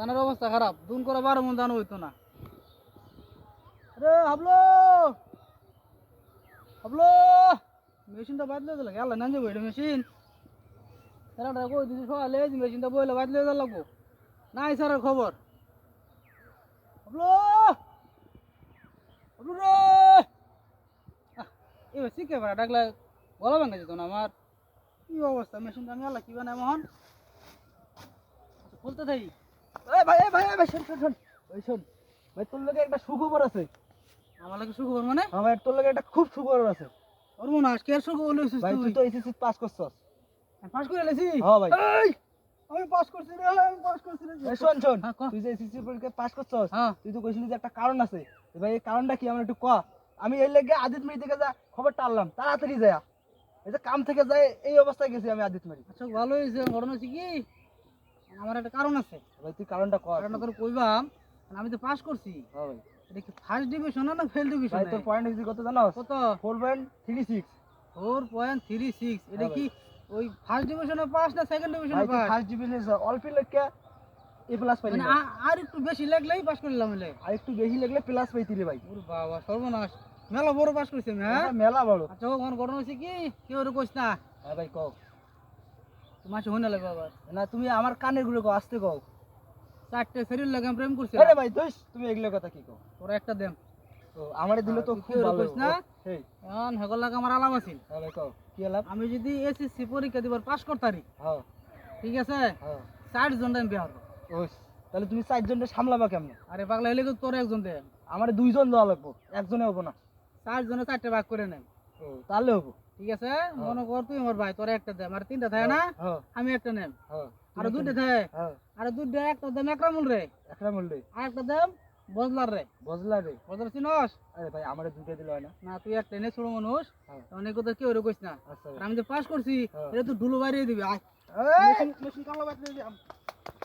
ধানের অবস্থা খারাপ, দুন করে বারো মন ধান হইতো না। রে হাবলো! হাবলো! মেশিনটা বাদলে দিলে গেল না যাব এটা মেশিন। স্যারটা কই দিদি সকালে? মেশিনটা বইলে বাদলে দেওয়া লাগবো। নাই স্যারের খবর। হাবলো! হাবলো রে! এবার শিখে পারা ডাকলে গলা ভাঙা যেত না আমার। কি অবস্থা, মেশিনটা আমি আল্লাহ কি বানাই মোহন? খুলতে থাকি। এই ভাই এই ভাই এই ভাই শোন শোন শোন। ওই শোন ভাই তোর লগে একটা সুখবর আছে। আমার লাগে সুখ মানে? হ্যাঁ তোর লগে একটা খুব সুখবর আছে। ওর মনে কে সুখ বলেছিস ভাই তুই। তুই তো এসএসসি পাস করছস। পাস করে লেছি? হ্যাঁ ভাই। এই আমি পাস করছি রে আমি পাস করছি রে। এই শোন শোন তুই যে এসএসসি পরীক্ষা পাস করছস তুই তো কইছিলি যে একটা কারণ আছে। ভাই এই কারণটা কি? আমার একটু ক। আমি এই লেগে আদিত মেরি থেকে যা খবরটা আনলাম তাড়াতাড়ি যায়। এই যে কাম থেকে যায় এই অবস্থায় গেছি আমি আদিত মেরি আচ্ছা ভালো হয়েছে ঘটনা হচ্ছে কি? আমার একটা কারণ আছে। ভাই তুই কারণটা কর। কারণটা তোর কইবাম আমি তো পাস করছি হ্যাঁ ভাই। এটা কি ফার্স্ট ডিভিশন না ফেল ডিভিশন ভাই তোর পয়েন্ট কত জানোস? কত? Four point three six four point three six এটা হ্যাঁ কি ওই ফার্স্ট ডিভিশনে পাস না সেকেন্ড ডিভিশনে পাস ফার্স্ট ডিভিশন অল্প লেগে এ প্লাস পাইলি মানে আর একটু বেশি লাগলেই পাস করলাম এলে আর একটু বেশি লাগলে প্লাস পাইতিলি ভাই। ওর বাবা সর্বনাশ। মেলা বড় পাস করছি আমি হ্যাঁ? মেলা বড়। আচ্ছা ওখানে ঘটনা হচ্ছে কি? কেউ কইস না। হ্যাঁ ভাই কও তোমার শুনে লাগবে আবার। না তুমি আমার কানেরগুলো আসতে কও। চারটে শরীর লাগে প্রেম করছি। আরে ভাই দোষ তুমি এগুলো কথা কি কও? ওরা একটা দেম তো আমারে দিলে তো খুব ভালো। না? এই এখন হেগল লাগে আমার আলাপ আছিল হ্যাঁ ভাই কও কি লাভ আমি যদি এসএসসি পরীক্ষা দিবার পাস করতারি হ্যাঁ। ঠিক আছে? হ্যাঁ। ষাট জন আমি বিয়ে হব ওই তাহলে তুমি চার চারজনটা সামলাবা কেমন? আরে পাগলা হইলে তো তোর একজন দে আমারে দুইজন দেওয়া লাগবো একজনে হব না। চার জনে চারটে ভাগ করে নেন। তাহলে হব। ঠিক আছে? মনে কর তুই আমার ভাই তোর একটা দে। আমার তিনটা থাকে না হ্যাঁ আমি একটা নেম। হ্যাঁ আর দুইটা থাকে হ্যাঁ। আর দুইটা একটা দেম একরামুল রে। একটা মূল্যে আর একটা দেম বজলার রে। বুঝলা রে। বজলার চিনস? আরে ভাই আমারে দুইটা দিলে হয় না। না তুই একটা এনে ছোট মানুষ। হ্যাঁ। অনেক কথা কেউ রে কইস না। আচ্ছা। আমি যে পাস করছি হ্যাঁ। এটা ধুলো বাড়িয়ে দিবি। আয়। মেশিন মেশিন কামলা বাদ দিয়ে দিলাম